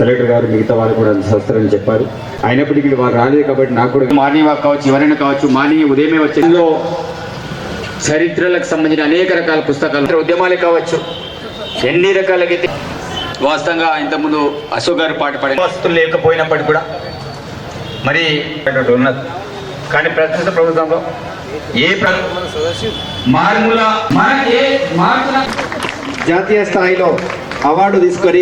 Collector గారు మిగతా వారు కూడా వస్తారని చెప్పారు. అయినప్పటికీ వారు రాలేదు కాబట్టి నాకు కూడా మార్నింగ్ వాక్ కావచ్చు ఎవరైనా కావచ్చు మార్నింగ్ ఉదయమే వచ్చే ఇందులో చరిత్రలకు సంబంధించిన అనేక రకాల పుస్తకాలు ఉద్యమాలే కావచ్చు. ఎన్ని రకాలకైతే వాస్తవంగా ఇంతకుముందు అశోక్ గారు పాట పాడే వస్తువులు లేకపోయినప్పటికీ కూడా మరి ఉన్నది. కానీ ప్రస్తుత ప్రభుత్వంలో ఏ మార్ముల జాతీయ స్థాయిలో అవార్డు తీసుకొని.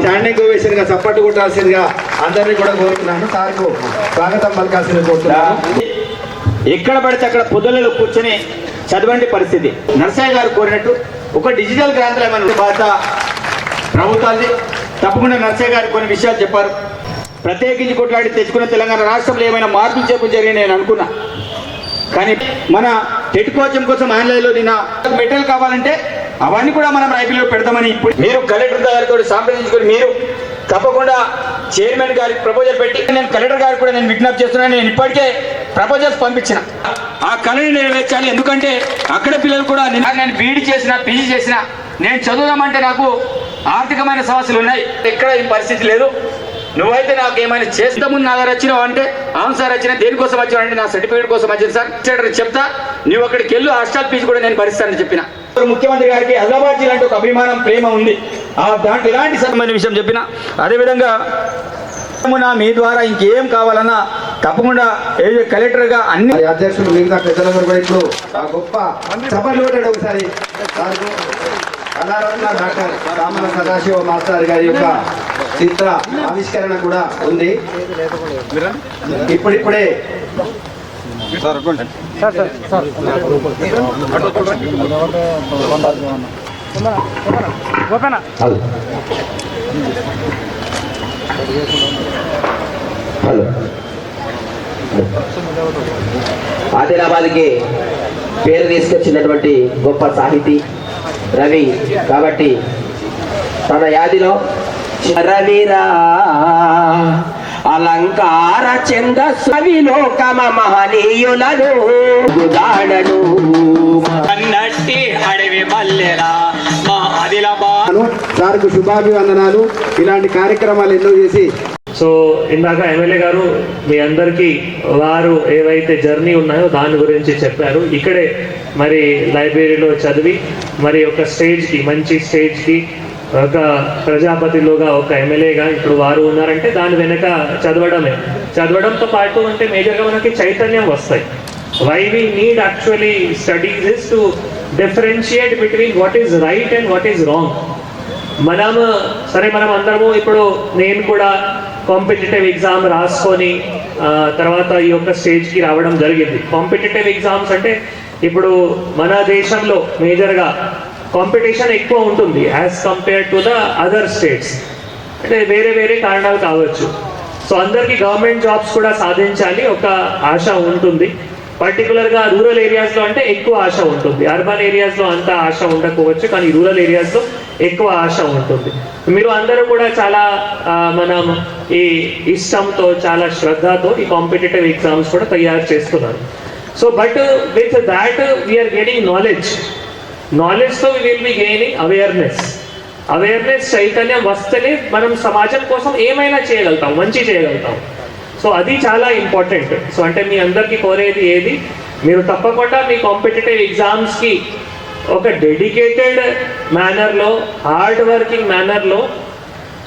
స్టాండింగ్ ఓవేషన్గా సపోర్ట్ కొట్టాల్సిందిగా అందరినీ కూడా కోరుతున్నాను. సార్కు స్వాగతం పలకాల్సింది కోరుతున్నాను. ఎక్కడ పడితే అక్కడ పొద్దులలో కూర్చొని చదవండి పరిస్థితి. నర్సయ్య గారు కోరినట్టు ఒక డిజిటల్ గ్రంథాలయం బాధ ప్రభుత్వాన్ని తప్పకుండా నర్సయ్య గారు కొన్ని విషయాలు చెప్పారు. ప్రత్యేకించి కొట్లాడి తెచ్చుకున్న తెలంగాణ రాష్ట్రంలో ఏమైనా మార్పులు చేర్పులు జరిగి నేను అనుకున్నా. కానీ మన టెట్ కోచం కోసం ఆన్లైన్లో నిన్న మెటీరియల్ కావాలంటే అవన్నీ కూడా మనం రైతుల్లో పెడతామని ఇప్పుడు మీరు కలెక్టర్ గారితో సంప్రదించుకొని మీరు తప్పకుండా చైర్మన్ గారికి ప్రపోజల్ పెట్టి నేను కలెక్టర్ గారికి కూడా నేను విజ్ఞప్తి చేస్తున్నాను. నేను ఇప్పటికే ప్రపోజల్స్ పంపించిన. ఆ కళని నెరవేర్చాలి. ఎందుకంటే అక్కడ పిల్లలు కూడా నిన్న నేను బీఈడి చేసిన పీజీ చేసిన నేను చదువుదామంటే నాకు ఆర్థికమైన సమస్యలు ఉన్నాయి. ఎక్కడ ఈ పరిస్థితి లేదు. నువ్వైతే నాకు ఏమైనా చేస్తాము నా దగ్గర వచ్చినావు అంటే అవును సార్ వచ్చిన. దేనికోసం వచ్చావు అంటే నా సర్టిఫికేట్ కోసం వచ్చింది సార్. చెప్తా. నువ్వు అక్కడికి వెళ్ళు. హాస్టల్ ఫీజు కూడా నేను భరిస్తానని చెప్పిన. ముఖ్యమంత్రి గారికి హైదరాబాద్ జిల్లా అంటే ఒక అభిమానం ప్రేమ ఉంది. ఆ దాంట్లో ఇలాంటి సంబంధించిన విషయం చెప్పిన అదేవిధంగా మీ ద్వారా ఇంకేం కావాలన్నా తప్పకుండా ఏ కలెక్టర్గా అన్ని అధ్యక్షులు మిగతా పెద్దలందరూ కూడా ఇప్పుడు ఆ గొప్ప సభలు ఒకసారి. కళారత్న డాక్టర్ రామల సదాశివ మాస్టర్ గారి యొక్క చిత్ర ఆవిష్కరణ కూడా ఉంది. ఇప్పుడిప్పుడే హలో. హలో. ఆదిలాబాద్కి పేరు తీసుకొచ్చినటువంటి గొప్ప సాహితీ రవి కాబట్టి తన యాదిలో రవిరా అలంకార చంద సవిలోకమ మహనీయులను గుదాడను. అన్నట్టి అడవి మల్లెరా మా ఆదిలాబాద్. సార్కు శుభాభివందనాలు. ఇలాంటి కార్యక్రమాలు ఎన్నో చేసి సో ఇందాక ఎమ్మెల్యే గారు మీ అందరికీ వారు ఏవైతే జర్నీ ఉన్నాయో దాని గురించి చెప్పారు. ఇక్కడే మరి లైబ్రరీలో చదివి మరి ఒక స్టేజ్కి మంచి స్టేజ్కి ఒక ప్రజాపతిలోగా ఒక ఎమ్మెల్యేగా ఇప్పుడు వారు ఉన్నారంటే దాని వెనక చదవడమే. చదవడంతో పాటు అంటే మేజర్గా మనకి చైతన్యం వస్తాయి. Why we need actually studies is to differentiate between what is right and what is wrong మనం సరే మనం అందరము ఇప్పుడు నేను కూడా కాంపిటేటివ్ ఎగ్జామ్ రాసుకొని తర్వాత ఈ యొక్క స్టేజ్కి రావడం జరిగింది. కాంపిటేటివ్ ఎగ్జామ్స్ అంటే ఇప్పుడు మన దేశంలో మేజర్గా కాంపిటీషన్ ఎక్కువ ఉంటుంది as compare to the other states అంటే వేరే వేరే కారణాలు కావచ్చు. సో అందరికీ గవర్నమెంట్ జాబ్స్ కూడా సాధించాలి ఒక ఆశ ఉంటుంది. పర్టికులర్గా రూరల్ ఏరియాస్లో అంటే ఎక్కువ ఆశ ఉంటుంది. అర్బన్ ఏరియాస్లో అంత ఆశ ఉండకపోవచ్చు కానీ రూరల్ ఏరియాస్లో ఎక్కువ ఆశ ఉంటుంది. మీరు అందరూ కూడా చాలా మనం ఈ ఇష్టంతో చాలా శ్రద్ధతో ఈ కాంపిటేటివ్ ఎగ్జామ్స్ కూడా తయారు చేస్తున్నారు. So but with that we are getting knowledge నాలెడ్జ్తో will be gaining awareness awareness చైతన్యం వస్తేనే మనం సమాజం కోసం ఏమైనా చేయగలుగుతాం మంచి చేయగలుగుతాం. సో అది చాలా ఇంపార్టెంట్ సో అంటే మీ అందరికీ కోరేది ఏది? మీరు తప్పకుండా మీ కాంపిటేటివ్ ఎగ్జామ్స్కి ఒక డెడికేటెడ్ మేనర్లో hard working మేనర్లో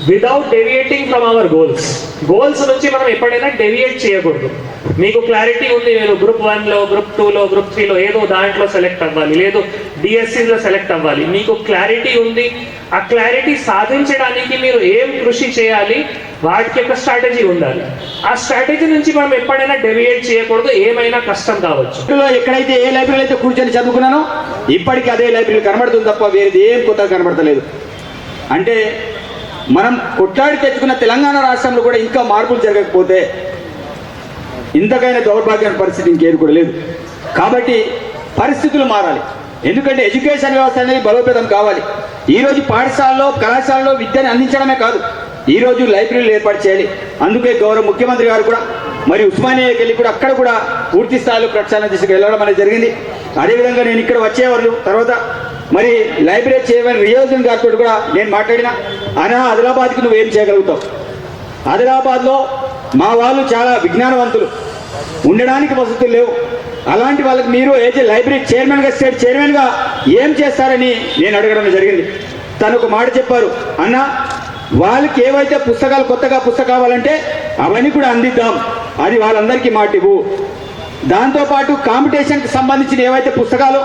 without deviating from our goals goals నుంచి మనం ఎప్పుడైనా డెవియేట్ చేయకూడదు. మీకు క్లారిటీ ఉంది నేను గ్రూప్ వన్లో గ్రూప్ టూలో గ్రూప్ త్రీలో ఏదో దాంట్లో సెలెక్ట్ అవ్వాలి లేదు డిఎస్సిలో సెలెక్ట్ అవ్వాలి. మీకు క్లారిటీ ఉంది. ఆ క్లారిటీ సాధించడానికి మీరు ఏం కృషి చేయాలి? వాటికి ఒక స్ట్రాటజీ ఉండాలి. ఆ స్ట్రాటజీ నుంచి మనం ఎప్పుడైనా డెవియేట్ చేయకూడదు. ఏమైనా కష్టం కావచ్చు. ఎక్కడైతే ఏ లైబ్రరీలో అయితే కూర్చొని చదువుకున్నానో ఇప్పటికీ అదే లైబ్రరీ కనబడుతుంది తప్ప వేరేది ఏం కొత్తగా కనబడతలేదు. అంటే మనం కొట్లాడి తెచ్చుకున్న తెలంగాణ రాష్ట్రంలో కూడా ఇంకా మార్పులు జరగకపోతే ఇంతకైనా దౌర్భాగ్యమైన పరిస్థితి ఇంకేది కూడా లేదు. కాబట్టి పరిస్థితులు మారాలి. ఎందుకంటే ఎడ్యుకేషన్ వ్యవస్థ అనేది బలోపేతం కావాలి. ఈరోజు పాఠశాలలో కళాశాలలో విద్యను అందించడమే కాదు. ఈరోజు లైబ్రరీలు ఏర్పాటు చేయాలి. అందుకే గౌరవ ముఖ్యమంత్రి గారు కూడా మరి ఉస్మానియాకి వెళ్ళి కూడా అక్కడ కూడా పూర్తి స్థాయిలో ప్రక్షాళన దిశకు వెళ్ళడం అనేది జరిగింది. అదేవిధంగా నేను ఇక్కడ వచ్చేవాళ్ళు తర్వాత మరి లైబ్రరీ చైర్మన్ రియోజన్ గారితో కూడా నేను మాట్లాడినా. ఆయన ఆదిలాబాద్కి నువ్వు ఏం చేయగలుగుతావు? ఆదిలాబాద్లో మా వాళ్ళు చాలా విజ్ఞానవంతులు. ఉండడానికి వసతులు లేవు. అలాంటి వాళ్ళకి మీరు ఏజీ లైబ్రరీ చైర్మన్గా స్టేట్ చైర్మన్గా ఏం చేస్తారని నేను అడగడం జరిగింది. తను ఒక మాట చెప్పారు. అన్న వాళ్ళకి ఏవైతే పుస్తకాలు కొత్తగా పుస్తకాలు కావాలంటే అవన్నీ కూడా అందిద్దాం. అది వాళ్ళందరికీ మాట ఇవ్వు దాంతోపాటు కాంపిటీషన్కి సంబంధించిన ఏవైతే పుస్తకాలు